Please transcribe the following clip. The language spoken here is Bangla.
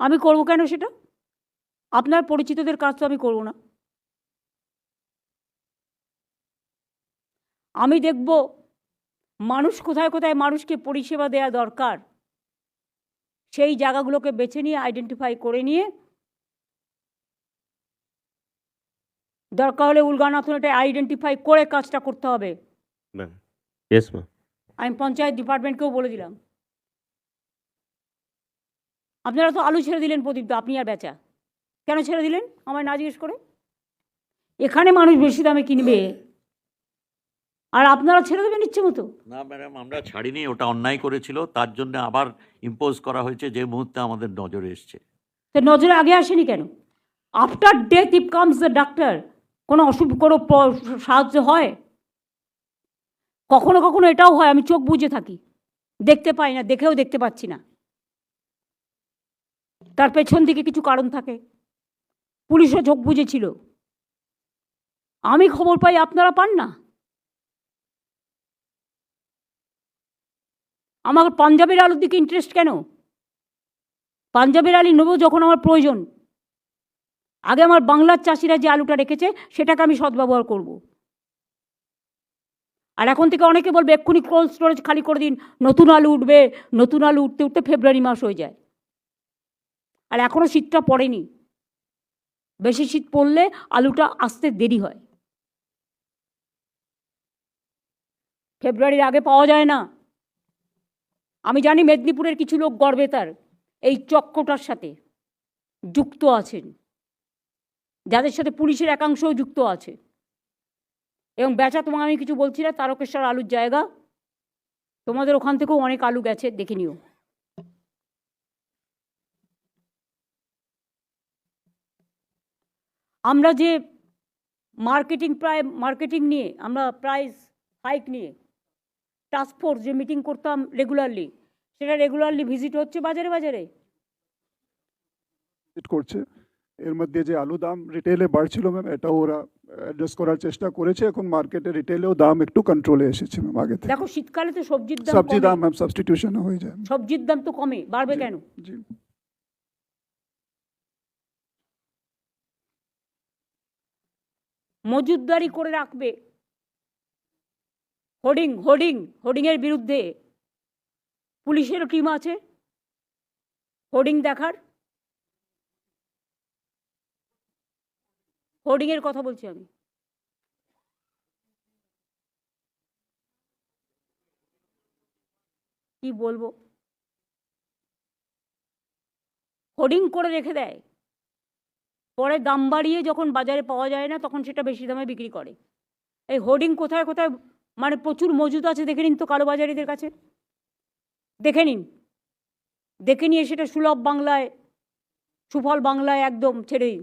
আমি করব কেন সেটা? আপনার পরিচিতদের কাজ তো আমি করব না। আমি দেখব মানুষ কোথায় কোথায় মানুষকে পরিষেবা দেওয়া দরকার। সেই জায়গাগুলোকে বেছে নিয়ে আইডেন্টিফাই করে নিয়ে। দরকার হলে উলগানাথন এটা আইডেন্টিফাই করে কাজটা করতে হবে। আমি পঞ্চায়েত ডিপার্টমেন্টকেও বলে দিলাম। আপনারা তো আলু ছেড়ে দিলেন প্রদীপ দা, আপনি আর বেচা। কেন ছেড়ে দিলেন? আমায় না জিজ্ঞেস করে। এখানে মানুষ বেশি দামে কিনবে। আর আপনারা ছেড়ে দেবেন ইচ্ছে মতো? না ম্যাডাম আমরা ছাড়িনি ওটা অন্যায় করেছিল। তার জন্য আবার ইম্পোজ করা হয়েছে যে মুহূর্তে আমাদের নজরে এসছে। তো নজরে আগে আসেনি কেন? After death if comes the doctor কোনো অসুখ কোনো সাহায্য হয়? কখনো কখনো এটাও হয় আমি চোখ বুজে থাকি। দেখতে পাই না দেখেও দেখতে পাচ্ছি না। তার পেছন দিকে কিছু কারণ থাকে। পুলিশও চোখ বুঝেছিল। আমি খবর পাই আপনারা পান না? আমার পাঞ্জাবের আলুর দিকে ইন্টারেস্ট কেন? পাঞ্জাবের আলু নেব যখন আমার প্রয়োজন। আগে আমার বাংলার চাষিরা যে আলুটা রেখেছে, সেটাকে আমি সদ্ব্যবহার করব। আর এখন থেকে অনেকে বলবে, এক্ষুনি কোল্ড স্টোরেজ খালি করে দিন। নতুন আলু উঠবে, নতুন আলু উঠতে উঠতে ফেব্রুয়ারি মাস হয়ে যায়। আর এখনও শীতটা পড়েনি। বেশি শীত পড়লে আলুটা আসতে দেরি হয়। ফেব্রুয়ারির আগে পাওয়া যায় না। আমি জানি মেদিনীপুরের কিছু লোক গর্বে তার, এই চক্রটার সাথে যুক্ত আছেন। যাদের সাথে পুলিশের একাংশও যুক্ত আছে। এবং বেচা তোমাকে আমি কিছু বলছি না, তারকেশ্বর আলুর জায়গা। তোমাদের ওখান থেকেও অনেক আলু গেছে, দেখে নিও। আমরা যে মার্কেটিং প্রায় মার্কেটিং নিয়ে আমরা প্রাইস হাইক নিয়ে টাস্ক ফোর্স যে মিটিং করতাম রেগুলারলি সেটা রেগুলারলি ভিজিট হচ্ছে বাজারে বাজারে। করছে। এর মধ্যে যে আলু দাম রিটেলে বাড়ছিল ম্যাম এটা ওরা অ্যাডজাস্ট করার চেষ্টা করেছে। এখন মার্কেটে রিটেলেও দাম একটু কন্ট্রোলে এসেছে ম্যাম আগে থেকে। দেখো শীতকালে তো সবজির দাম সবজি কমে। দাম ম্যাম সাবস্টিটিউশন হয়ে যায়। সবজির দাম তো কমে বাড়বে কেন? জি। মজুদদারি করে রাখবে। হোর্ডিং হোর্ডিং, হোর্ডিংয়ের বিরুদ্ধে পুলিশেরও টিম আছে। হোর্ডিং দেখার। হোর্ডিংয়ের কথা বলছি আমি। কি বলব? হোর্ডিং করে রেখে দেয়। পরে দাম বাড়িয়ে যখন বাজারে পাওয়া যায় না, তখন সেটা বেশি দামে বিক্রি করে। এই হোর্ডিং কোথায় কোথায়? মানে প্রচুর মজুদ আছে, দেখে নিন তো কালোবাজারিদের কাছে। দেখে নিন। দেখে নিয়ে সেটা সুলভ বাংলায়, সুফল বাংলায় একদম ছেড়েই